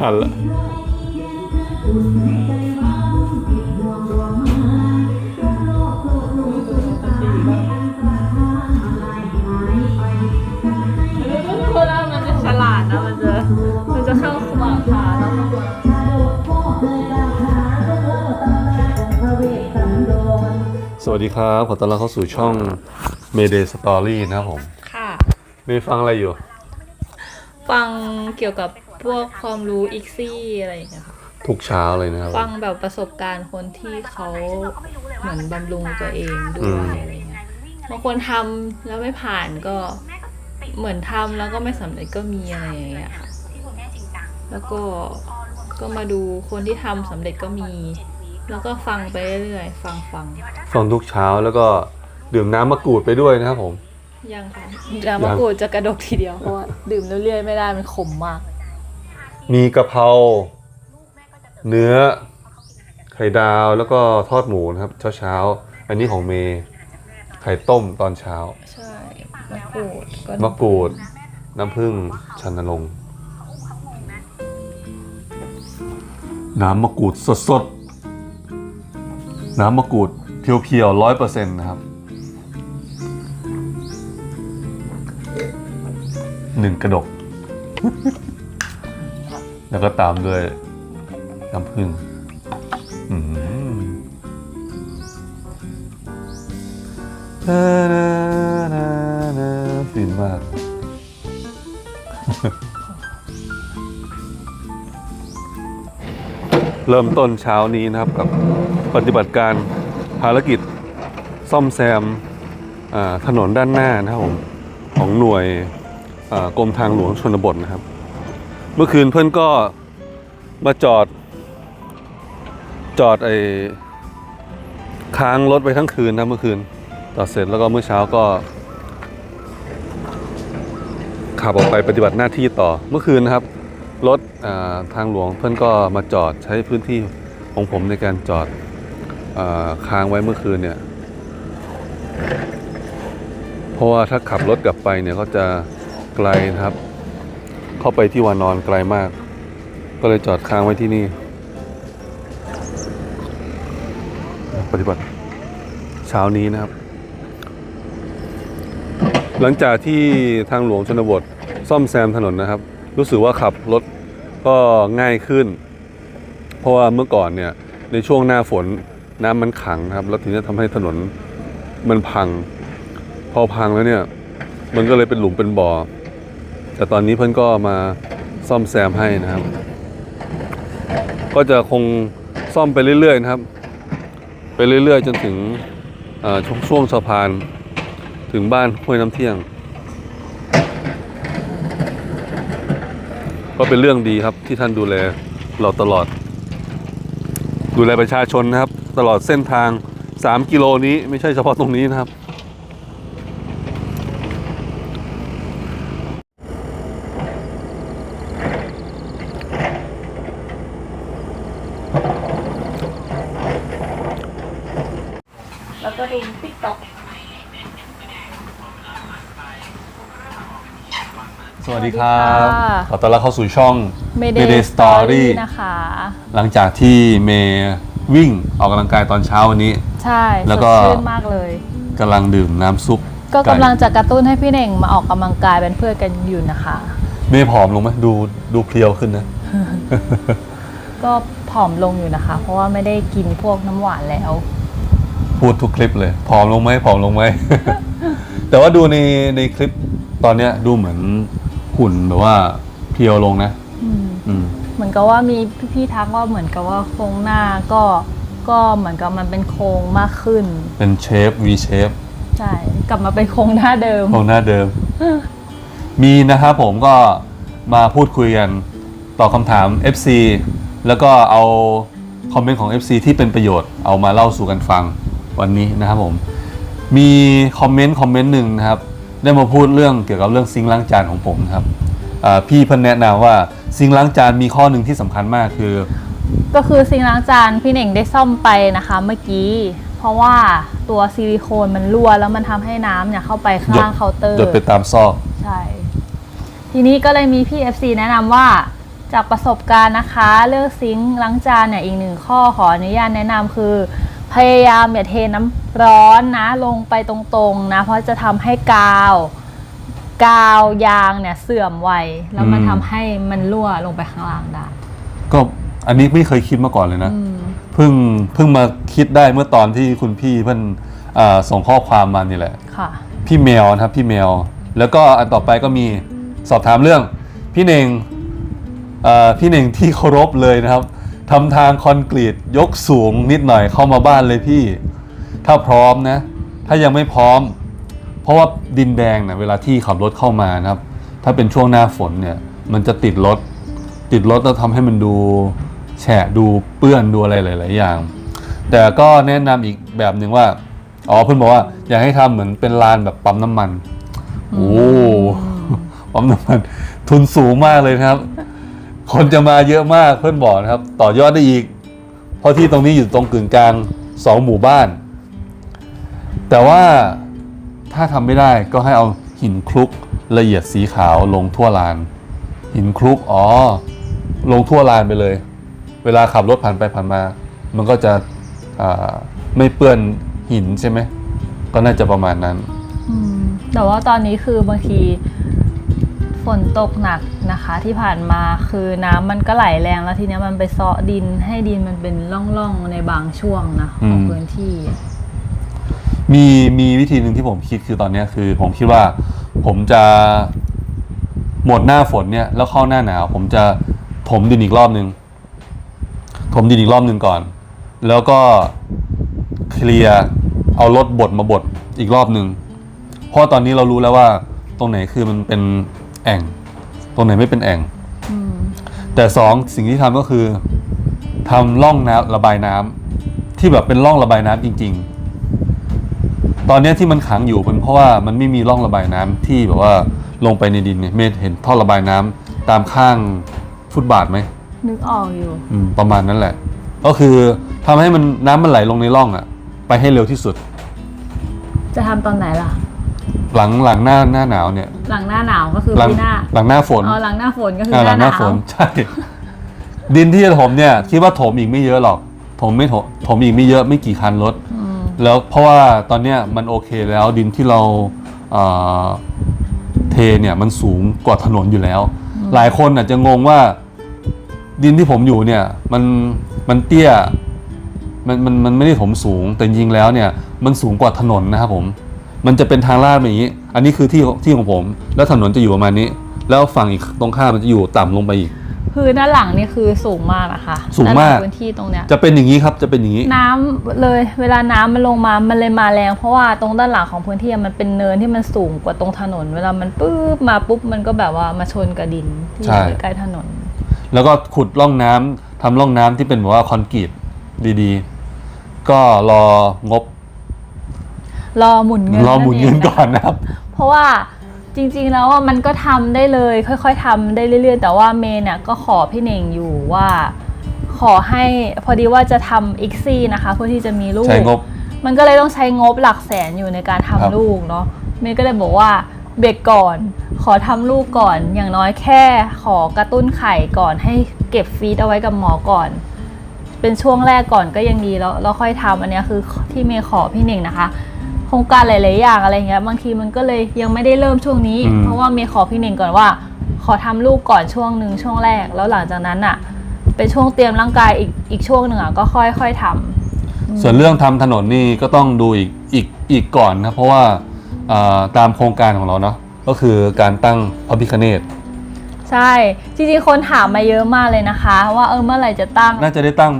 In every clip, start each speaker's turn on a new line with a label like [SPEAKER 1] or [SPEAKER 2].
[SPEAKER 1] ไม่ทันละ
[SPEAKER 2] เพราะว่ามันจะฉลาดนะมันจะมันจะเข้าขวางขาแล้ว
[SPEAKER 1] สวัสดีครับ ขอต้อนรับเข้าสู่ช่อง Mayday Story นะครับผม
[SPEAKER 2] ค่ะ
[SPEAKER 1] ไม่ฟังอะไรอยู่
[SPEAKER 2] ฟังเกี่ยวกับ พวกความรู้อีกซี่อะไรอย่างเงี้ยค่ะ
[SPEAKER 1] ทุกเช้าเลยนะครับ
[SPEAKER 2] ฟังแบบประสบการณ์คนที่เขาเหมือนบำรุงตัวเองด้
[SPEAKER 1] อื
[SPEAKER 2] วย
[SPEAKER 1] ม
[SPEAKER 2] อะไรเงี้ยบางคนทำแล้วไม่ผ่านก็เหมือนทำแล้วก็ไม่สำเร็จก็มีอะไรอย่างเงี้ยค่ะแล้วก็ก็มาดูคนที่ทำสำเร็จก็มี แล้วก็ฟังไปเรื่อยๆฟังฟัง
[SPEAKER 1] ฟังทุกเช้าแล้วก็ดื่มน้ำมะกรูดไปด้วยนะครับผม
[SPEAKER 2] ยังค่ะน้ำมะกรูดจะกระดกทีเดียวเพราะว่าดื่มเรื่อยๆไม่ได้มันขมมาก
[SPEAKER 1] มีกะเพราเนื้อไข่ดาวแล้วก็ทอดหมูนะครับ เช้าเช้าๆอันนี้ของเมย์ไข่ต้มตอนเช้า
[SPEAKER 2] ใช่มะกรูดก็
[SPEAKER 1] มะกรูด น้ำผึ้งชันนรงค์น้ำมะกรูดสดๆ น้ำมะกรูดเพียวๆร้อยเปอร์เซ็นต์นะครับหนึ่งกระดก แล้วก็ตามด้วยน้ำผึ้งอืมฟินมาก เริ่มต้นเช้านี้นะครับกับปฏิบัติการภารกิจซ่อมแซมถนนด้านหน้านะครับผมของหน่วยกรมทางหลวงชนบทนะครับ มื่อคืนเพื่อนก็มาจอด จอดไอ้ค้างรถไปทั้งคืนนะเมื่อคืนจอดเสร็จแล้วก็เมื่อเช้าก็ขับออกไปปฏิบัติหน้าที่ต่อเมื่อคืนนะครับ รถทางหลวงเพื่อนก็มาจอดใช้พื้นที่ของผมในการจอดอค้างไว้เมื่อคืนเนี่ย เพราะว่าถ้าขับรถกลับไปเนี่ยก็จะไกลนะครับ เข้าไปที่วานอนไกลมาก ก็เลยจอดค้างไว้ที่นี่ ปฏิบัติเช้านี้นะครับ หลังจากที่ทางหลวงชนบทซ่อมแซมถนนนะครับ รู้สึกว่าขับรถก็ง่ายขึ้น เพราะว่าเมื่อก่อนเนี่ยในช่วงหน้าฝนน้ำมันขังครับ แล้วทีนี้ทำให้ถนนมันพัง พอพังแล้วเนี่ย มันก็เลยเป็นหลุมเป็นบ่อ แต่ตอนนี้เพื่อนก็มาซ่อมแซมให้นะครับ ก็จะคงซ่อมไปเรื่อยๆนะครับ ไปเรื่อยๆ จนถึงช่วงช่วงสะพานถึงบ้านห้วยน้ำเที่ยง ก็เป็นเรื่องดีครับที่ท่านดูแลเราตลอด ดูแลประชาชนนะครับ ตลอดเส้นทาง 3 กิโลนี้ไม่ใช่เฉพาะตรงนี้นะครับ
[SPEAKER 2] ดูติ๊กต็อก
[SPEAKER 1] สวัสดีครับขอต้อนรับเข้าสู่ช่อง
[SPEAKER 2] Mayday
[SPEAKER 1] Mayday
[SPEAKER 2] Story
[SPEAKER 1] Story
[SPEAKER 2] นะคะ
[SPEAKER 1] หลังจากที่เมย์วิ่งออกกำลังกายตอนเช้าวันนี้
[SPEAKER 2] ใช่
[SPEAKER 1] แล้ว
[SPEAKER 2] ส
[SPEAKER 1] ก็
[SPEAKER 2] ดชื่นมากเลย
[SPEAKER 1] กำลังดื่มน้ำซุป
[SPEAKER 2] ก็กำลัง
[SPEAKER 1] ไจะ
[SPEAKER 2] กระตุ้นให้พี่เน่งมาออกกำลังกายเป็นเพื่อนกันอยู่นะคะ
[SPEAKER 1] เมย์ผอมลงไหมดูดูเพรียวขึ้นนะ
[SPEAKER 2] ก็ผอมลงอยู่นะคะ เพราะว่าไม่ได้กินพวกน้ำหวานแล้ว
[SPEAKER 1] พูดทุกคลิปเลยผอมลงไหมผอมลงไหม แต่ว่าดูในในคลิปตอนเนี้ยดูเหมือนหุ่นแบบว่าเพรียวลงนะ
[SPEAKER 2] อืม
[SPEAKER 1] อืม
[SPEAKER 2] เหมือนกับว่ามีพี่ๆทักว่าเหมือนกับว่าโครงหน้าก็ก็เหมือนกับมันเป็นโครงมากขึ้น
[SPEAKER 1] เป็นเชฟ V เชฟ
[SPEAKER 2] ใช่ กลับมาเป็นโครงหน้าเดิม
[SPEAKER 1] ของหน้าเดิม มีนะครับผมก็มาพูดคุยกันตอบคำถาม FC แล้วก็เอาคอมเมนต์ของ FC ที่เป็นประโยชน์เอามาเล่าสู่กันฟัง วันนี้นะครับผม มีคอมเมนต์คอมเมนต์หนึ่งนะครับ ได้มาพูดเรื่องเกี่ยวกับเรื่องซิงค์ล้างจานของผมนะครับอ่าพี่เพิ่นแนะนำว่าซิงค์ล้างจานมีข้อหนึ่งที่สำคัญมากคือ
[SPEAKER 2] ก็คือซิงค์ล้างจานพี่เน่งได้ซ่อมไปนะคะเมื่อกี้ เพราะว่าตัวซิลิโคนมันรั่วแล้วมันทำให้น้ำเนี่ยเข้าไปข้างล่างเคาน์เตอร์
[SPEAKER 1] หยดไปตามซอก
[SPEAKER 2] ใช่ทีนี้ก็เลยมีพี่ FC แนะนำว่าจากประสบการณ์นะคะ เลือกซิงค์ล้างจานเนี่ยอีกหนึ่งข้อขออนุญาตแนะนำคือ พยายามอย่าเทน้ำร้อนนะลงไปตรงๆนะ เพราะจะทำให้กาว กาวยางเนี่ยเสื่อมไวแล้วมัน
[SPEAKER 1] อืม
[SPEAKER 2] ทำให้มันรั่วลงไปข้างล่างได้
[SPEAKER 1] ก็อันนี้ไม่เคยคิดมาก่อนเลยนะ
[SPEAKER 2] อืม
[SPEAKER 1] เพิ่งเพิ่งมาคิดได้เมื่อตอนที่คุณพี่เพิ่นอ่าส่งข้อความมานี่แหละ
[SPEAKER 2] ค่ะ
[SPEAKER 1] พี่แมวนะครับพี่แมว แล้วก็อันต่อไปก็มีสอบถามเรื่อง พี่เน่งเอ่อพี่เน่งที่เคารพเลยนะครับ ทำทางคอนกรีตยกสูงนิดหน่อยเข้ามาบ้านเลยพี่ ถ้าพร้อมนะ ถ้ายังไม่พร้อม เพราะว่าดินแดงนะเวลาที่ขับรถเข้ามานะครับ ถ้าเป็นช่วงหน้าฝนเนี่ย มันจะติดรถ ติดรถแล้วทำให้มันดูแฉะดูเปื้อนดูอะไรหลาย ๆ อย่าง แต่ก็แนะนำอีกแบบหนึ่งว่า อ๋อเพื่อนบอกว่าอยากให้ทำเหมือนเป็นลานแบบปั๊มน้ำมัน โอ้ปั๊มน้ำมัน ทุนสูงมากเลยนะครับ คนจะมาเยอะมากเพื่อนบอกนะครับ ต่อยอดได้อีก เพราะที่ตรงนี้อยู่ตรงกึ่งกลางสองหมู่บ้าน แต่ว่าถ้าทำไม่ได้ก็ให้เอาหินคลุกละเอียดสีขาวลงทั่วลาน หินคลุกอ๋อ ลงทั่วลานไปเลย เวลาขับรถผ่านไปผ่านมา มันก็จะไม่เปื้อนหินใช่ไหมก็น่าจะประมาณนั้น
[SPEAKER 2] แต่ว่าตอนนี้คือบางที ฝนตกหนักนะคะที่ผ่านมาคือน้ำมันก็ไหลแรงแล้วทีเนี้ยมันไปเซาะดินให้ดินมันเป็นร่องๆในบางช่วงนะของ
[SPEAKER 1] อืม
[SPEAKER 2] พื้นที่
[SPEAKER 1] มีมีวิธีหนึ่งที่ผมคิดคือตอนเนี้ยคือ ผมคิดว่าผมจะหมดหน้าฝนเนี่ย แล้วเข้าหน้าหนาว ผมจะถมดินอีกรอบหนึ่งถมดินอีกรอบหนึ่งก่อน แล้วก็เคลียร์เอารถบดมาบดอีกรอบหนึ่งเพราะตอนนี้เรารู้แล้วว่าตรงไหนคือมันเป็น แอ่ง ตรงไหนไม่เป็นแอ่ง
[SPEAKER 2] อืม
[SPEAKER 1] แต่สองสิ่งที่ทำก็คือทำร่องน้ำระบายน้ำที่แบบเป็นร่องระบายน้ำจริง ๆ ตอนเนี้ยที่มันขังอยู่เป็นเพราะว่ามันไม่มีร่องระบายน้ำที่แบบว่าลงไปในดินเนี่ยเมธเห็นท่อระบายน้ำตามข้างฟุตบาทไหม
[SPEAKER 2] นึกออกอยู่
[SPEAKER 1] อืมประมาณนั้นแหละ ก็คือทำให้มันน้ำมันไหลลงในร่องอะไปให้เร็วที่สุด
[SPEAKER 2] จะทำตอนไหนล่ะ
[SPEAKER 1] หลังหลังหน้าหน้าหนาวเนี่ย
[SPEAKER 2] หลังหน้าหนาวก็คือ
[SPEAKER 1] หลัง
[SPEAKER 2] ปีหน้า
[SPEAKER 1] หลังหน้าฝน
[SPEAKER 2] อ๋อหลังหน้าฝนก็คือ
[SPEAKER 1] อ่า
[SPEAKER 2] ห
[SPEAKER 1] หลั
[SPEAKER 2] น้าง
[SPEAKER 1] ห
[SPEAKER 2] ห
[SPEAKER 1] น้า
[SPEAKER 2] นา
[SPEAKER 1] ฝ
[SPEAKER 2] วน
[SPEAKER 1] ใช่ ดินที่จะถมเนี่ยคิดว่าถมอีกไม่เยอะหรอกถมไม่ถมถมอีกไม่เยอะไม่กี่คันรถ
[SPEAKER 2] อืม
[SPEAKER 1] แล้วเพราะว่าตอนเนี้ยมันโอเคแล้วดินที่เราเอ่อเทเนี่ยมันสูงกว่าถนนอยู่แล้ว หลายคนอาจจะงงว่าดินที่ผมอยู่เนี่ยมันมันเตี้ยมันมันมันไม่ได้ถมสูงแต่จริงๆแล้วเนี่ยมันสูงกว่าถนนนะครับผม มันจะเป็นทางลาดแบบนี้ อันนี้คือที่ที่ของผม แล้วถนนจะอยู่ประมาณนี้ แล้วฝั่งอีกตรงข้ามมันจะอยู่ต่ำลงไปอีก
[SPEAKER 2] คือด้านหลังนี่คือสูงมากนะคะ
[SPEAKER 1] สูงมาก
[SPEAKER 2] ด้นหลัพื้นที่ตรงเนี้ย
[SPEAKER 1] จะเป็นอย่างนี้ครับจะเป็นอย่างนี้
[SPEAKER 2] น้ำเลยเวลาน้ำมันลงมามันเลยมาแรง เพราะว่าตรงด้านหลังของพื้นที่มันเป็นเนินที่มันสูงกว่าตรงถนน เวลามันปุ๊บมาปุ๊บมันก็แบบว่ามาชนกับดินที่
[SPEAKER 1] ใช่
[SPEAKER 2] อยู่ใกล้ๆถนน
[SPEAKER 1] แล้วก็ขุดร่องน้ำทำร่องน้ำที่เป็นแบบว่าคอนกรีตดีๆ ก็รองบ
[SPEAKER 2] รอหมุนเงิน
[SPEAKER 1] รอหมุนเงิน
[SPEAKER 2] งะ
[SPEAKER 1] ก่อนนะครับ
[SPEAKER 2] เพราะว่าจริงๆแล้วว่ามันก็ทำได้เลย ค่อย ๆทำได้เรื่อย ๆ แต่ว่าเมย์เนี่ยก็ขอพี่เน่งอยู่ว่า ขอให้พอดีว่าจะทำอีกซี่นะคะเพื่อที่จะมีลูก
[SPEAKER 1] ใช้งบ
[SPEAKER 2] มันก็เลยต้องใช้งบหลักแสนอยู่ในการทำ
[SPEAKER 1] ครับ
[SPEAKER 2] ลูกเนาะเมย์ก็เลยบอกว่าเบรกก่อน ขอทำลูกก่อน อย่างน้อยแค่ขอกระตุ้นไข่ก่อนให้เก็บฟีดเอาไว้กับหมอก่อน เป็นช่วงแรกก่อนก็ยังดีแล้วแล้วค่อยทำอันเนี้ยคือที่เมย์ขอพี่เน่งนะคะ โครงการหลาย ๆ อย่างอะไรเงี้ยบางทีมันก็เลยยังไม่ได้เริ่มช่วงนี้
[SPEAKER 1] อืม
[SPEAKER 2] เพราะว่าเมย์ขอพี่เน่งก่อนว่า ขอทำลูกก่อนช่วงหนึ่งช่วงแรก แล้วหลังจากนั้นอะ เป็นช่วงเตรียมร่างกายอีกอีกช่วงหนึ่งอะก็ค่อยๆทำ
[SPEAKER 1] ส่วนเรื่องทำถนนนี่ก็ต้องดูอีกอีกอีกก่อนนะเพราะว่าอ่าตามโครงการของเราเนาะก็คือการตั้งพระพิคเนต
[SPEAKER 2] ใช่ จริงๆ คนถามมาเยอะมากเลยนะคะ ว่าเออเมื่อไหร่จะตั้ง
[SPEAKER 1] น่าจะได้ตั้ง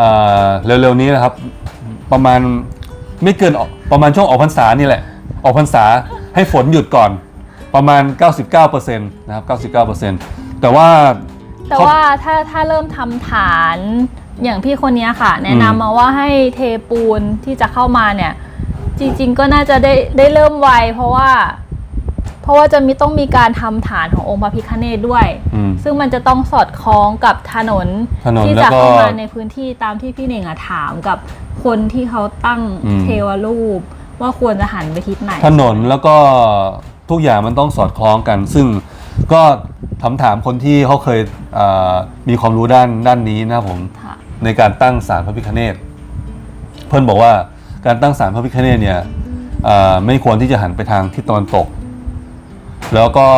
[SPEAKER 1] อ่าเร็วๆนี้นะครับ ประมาณ ไม่เกินออกประมาณช่วงออกพรรษานี่แหละ ออกพรรษาให้ฝนหยุดก่อนประมาณ 99%นะครับ99%แต่ว่า
[SPEAKER 2] แต่ว่าถ้าถ้าเริ่มทำฐานอย่างพี่คนนี้ค่ะ แนะนำมาว่าให้เทปูนที่จะเข้ามาเนี่ย จริง ๆ ก็น่าจะได้ได้เริ่มไวเพราะว่า เพราะว่าจะมีต้องมีการทำฐานขององค์พระพิฆเนศด้วย
[SPEAKER 1] อืม
[SPEAKER 2] ซึ่งมันจะต้องสอดคล้องกับถนน
[SPEAKER 1] ถนน
[SPEAKER 2] ที่
[SPEAKER 1] แล้ว
[SPEAKER 2] จะ
[SPEAKER 1] ก็
[SPEAKER 2] เข้ามาในพื้นที่ตามที่พี่เน่งอะถามกับคนที่เขาตั้ง
[SPEAKER 1] อืม
[SPEAKER 2] เทวรูป ว่าควรจะหันไปทิศไหน
[SPEAKER 1] ถนนแล้วก็ทุกอย่างมันต้องสอดคล้องกัน ซึ่งก็ถามถามคนที่เขาเคยอ่ามีความรู้ด้านด้านนี้นะครับผม
[SPEAKER 2] ค่ะ
[SPEAKER 1] ในการตั้งศาลพระพิฆเนศเพื่อนบอกว่าการตั้งศาลพระพิฆเนศเนี่ยอ่าไม่ควรที่จะหันไปทางทิศตะวันตก แล้วก็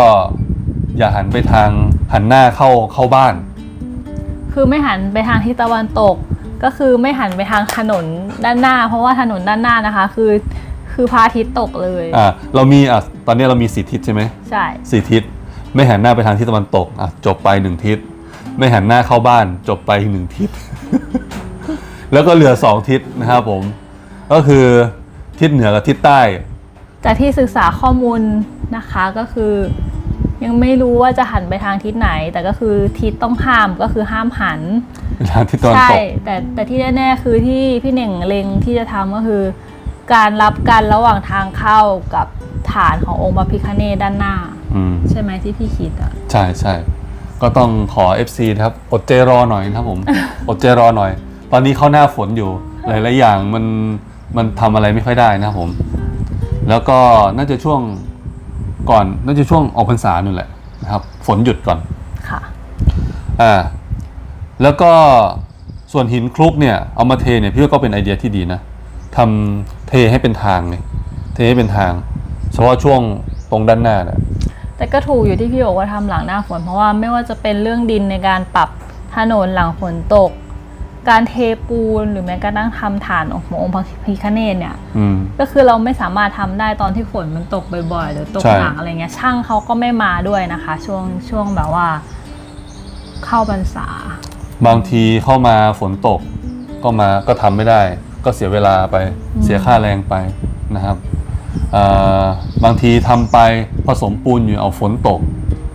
[SPEAKER 1] อย่าหันไปทางหันหน้าเข้าเข้าบ้าน
[SPEAKER 2] คือไม่หันไปทางทิศตะวันตก ก็คือไม่หันไปทางถนนด้านหน้า เพราะว่าถนนด้านหน้านะคะ คือคือพระอาทิตย์ตกเลย
[SPEAKER 1] อ่าเรามีอะตอนนี้เรามีสี่ทิศใช่ไหม
[SPEAKER 2] ใช่
[SPEAKER 1] สี่ทิศไม่หันหน้าไปทางทิศตะวันตกอะจบไปหนึ่งทิศ ไม่หันหน้าเข้าบ้านจบไปอีกหนึ่งทิศ แล้วก็เหลือสองทิศนะครับผม ก็คือทิศเหนือกับทิศใต้
[SPEAKER 2] จากที่ศึกษาข้อมูล นะคะก็คือ ยังไม่รู้ว่าจะหันไปทางทิศไหน แต่ก็คือทิศต้องห้ามก็คือห้ามหัน
[SPEAKER 1] ทางทิศตะวัน
[SPEAKER 2] ใช่
[SPEAKER 1] ตก
[SPEAKER 2] แต่แต่ที่แน่ๆคือที่พี่เหน่งเล็งที่จะทำก็คือ การรับกันระหว่างทางเข้ากับฐานขององค์พระพิฆเนศด้านหน้า
[SPEAKER 1] อืม
[SPEAKER 2] ใช่ไหมที่พี่คิดอะ
[SPEAKER 1] ใช่ใช่ก็ต้องขอ FC นะครับอดใจรอหน่อยนะครับผมอดใจรอหน่อย ตอนนี้เข้าหน้าฝนอยู่ หลายๆอย่างมันมันทำอะไรไม่ค่อยได้นะครับผม แล้วก็น่าจะช่วง ก่อนน่าจะช่วงออกพรรษานู่นแหละนะครับฝนหยุดก่อน
[SPEAKER 2] ค่ะ
[SPEAKER 1] อ่าแล้วก็ส่วนหินคลุกเนี่ยเอามาเทเนี่ยพี่ว่าก็เป็นไอเดียที่ดีนะทำเทให้เป็นทางเลยเทให้เป็นทาง เฉพาะช่วงตรงด้านหน้าเนี่ย
[SPEAKER 2] แต่ก็ถูกอยู่ที่พี่บอกว่าทำหลังหน้าฝนเพราะว่าไม่ว่าจะเป็นเรื่องดินในการปรับถนนหลังฝนตก การเทปูนหรือแม้กระทั่งทำฐานขององค์พระพิฆเนศเนี่ย
[SPEAKER 1] อืม
[SPEAKER 2] ก็คือเราไม่สามารถทำได้ตอนที่ฝนมันตกบ่อยๆ หรือตก
[SPEAKER 1] ใช่
[SPEAKER 2] หนักอะไรเงี้ย ช่างเขาก็ไม่มาด้วยนะคะ ช่วงช่วงแบบว่า เข้าพรรษา
[SPEAKER 1] บางทีเข้ามาฝนตกก็มาก็ทำไม่ได้ ก็เสียเวลาไป
[SPEAKER 2] อืม
[SPEAKER 1] เสียค่าแรงไปนะครับอ่าบางทีทำไปผสมปูนอยู่เอาฝนตก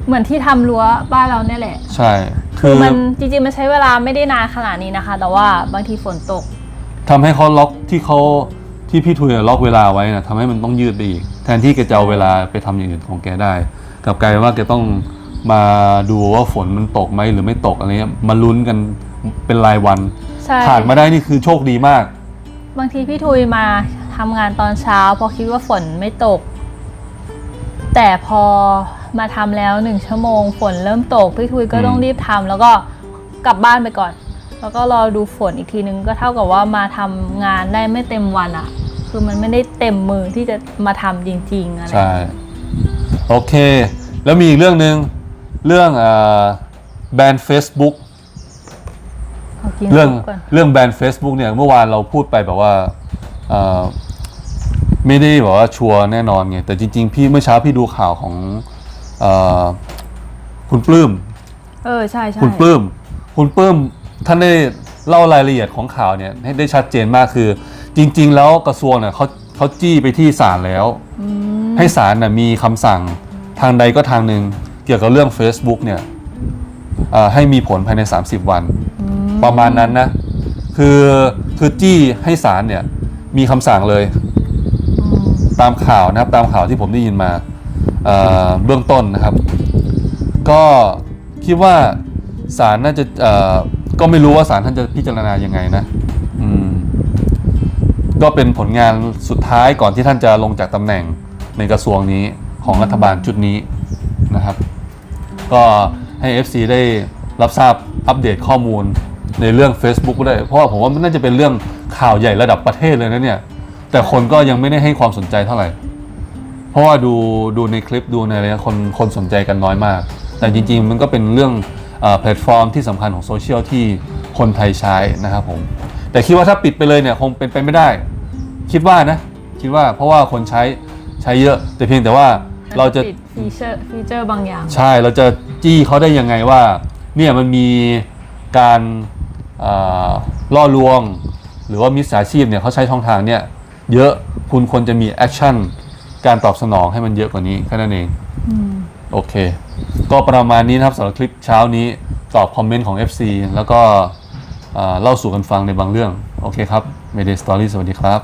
[SPEAKER 2] เหมือนที่ทำรั้วบ้านเราเนี่ยแหละ
[SPEAKER 1] ใช่
[SPEAKER 2] คือมันจริงๆมันใช้เวลาไม่ได้นานขนาดนี้นะคะ แต่ว่าบางทีฝนตก
[SPEAKER 1] ทำให้เขาล็อกที่เขาที่พี่ทุยล็อกเวลาไว้นะทำให้มันต้องยืดไปอีก แทนที่แกจะเอาเวลาไปทำอย่างอื่นของแกได้ กลับกลายเป็นว่าแกต้องมาดูว่าฝนมันตกไหมหรือไม่ตกอะไรเงี้ยมาลุ้นกันเป็นรายวัน
[SPEAKER 2] ใช่
[SPEAKER 1] ผ่านมาได้นี่คือโชคดีมาก
[SPEAKER 2] บางทีพี่ทุยมาทำงานตอนเช้าเพอคิดว่าฝนไม่ตก แต่พอมาทำแล้วหนึ่งชั่วโมงฝนเริ่มตกพี่ทุยก็
[SPEAKER 1] อืม
[SPEAKER 2] ต้องรีบทำแล้วก็กลับบ้านไปก่อน แล้วก็รอดูฝนอีกทีนึงก็เท่ากับว่ามาทำงานได้ไม่เต็มวันอะคือมันไม่ได้เต็มมือที่จะมาทำจริงๆอะไร
[SPEAKER 1] ใช่โอเค แล้วมีอีกเรื่องหนึ่งเรื่องอ่าแบรนด์ Facebook
[SPEAKER 2] ขอกิน
[SPEAKER 1] เรื่อง
[SPEAKER 2] ซุปก่อน
[SPEAKER 1] เรื่องแบรนด์ Facebook เนี่ยเมื่อวานเราพูดไปแบบว่าเอ่อ ไม่ได้แบบว่าชัวร์แน่นอนไงแต่จริง ๆ พี่เมื่อเช้าพี่ดูข่าวของเออคุณปลื้ม
[SPEAKER 2] เออใช่ใช่
[SPEAKER 1] คุณปลื้มคุณปลื้มท่านได้เล่ารายละเอียดของข่าวเนี่ยให้ได้ชัดเจนมากคือ จริง ๆ แล้วกระทรวงเนี่ยเขาเขาจี้ไปที่ศาลแล้ว
[SPEAKER 2] อืม
[SPEAKER 1] ให้ศาลน่ะมีคำสั่งทางใดก็ทางหนึ่งเกี่ยวกับเรื่อง Facebook เนี่ยเอ่อให้มีผลภายใน 30 วัน
[SPEAKER 2] อืม
[SPEAKER 1] ประมาณนั้นนะ คือคือจี้ให้ศาลเนี่ยมีคำสั่งเลย
[SPEAKER 2] อืม
[SPEAKER 1] ตามข่าวนะครับตามข่าวที่ผมได้ยินมาเเบื้องต้นนะครับ ก็คิดว่าศาลน่าจะก็ไม่รู้ว่าศาลท่านจะพิจารณายังไงนะก็เป็นผลงานสุดท้ายก่อนที่ท่านจะลงจากตำแหน่งในกระทรวงนี้ของรัฐบาลชุดนี้นะครับ ก็ให้ FC ได้รับทราบอัปเดตข้อมูลในเรื่อง Facebook ด้ เพราะผมว่ามันน่าจะเป็นเรื่องข่าวใหญ่ระดับประเทศเลยนะเนี่ย แต่คนก็ยังไม่ได้ให้ความสนใจเท่าไหร่ เพราะว่าดูดูในคลิปดูในอะไรนะคนคนสนใจกันน้อยมาก แต่จริงๆ มันก็เป็นเรื่องเออแพลตฟอร์มที่สำคัญของโซเชียลที่คนไทยใช้นะครับผม แต่คิดว่าถ้าปิดไปเลยเนี่ยคงเป็นไปไม่ได้ คิดว่านะ คิดว่าเพราะว่าคนใช้ใช้เยอะ แต่เพียงแต่ว่าเราจะ
[SPEAKER 2] ปิดฟีเจอร์ฟีเจอร์บางอย่าง
[SPEAKER 1] ใช่เราจะจี้เขาได้ยังไงว่าเนี่ยมันมีการเอ่อล่อลวง หรือว่ามิจฉาชีพเนี่ยเขาใช้ช่องทางเนี่ย เยอะคุณควรจะมีแอคชั่นการตอบสนองให้มันเยอะกว่านี้แค่นั้นเอง
[SPEAKER 2] อืม
[SPEAKER 1] โอเค ก็ประมาณนี้นะครับสำหรับคลิปเช้านี้ตอบคอมเมนต์ของ FC แล้วก็เอ่อเล่าสู่กันฟังในบางเรื่อง โอเคครับ Mayday Story สวัสดีครับ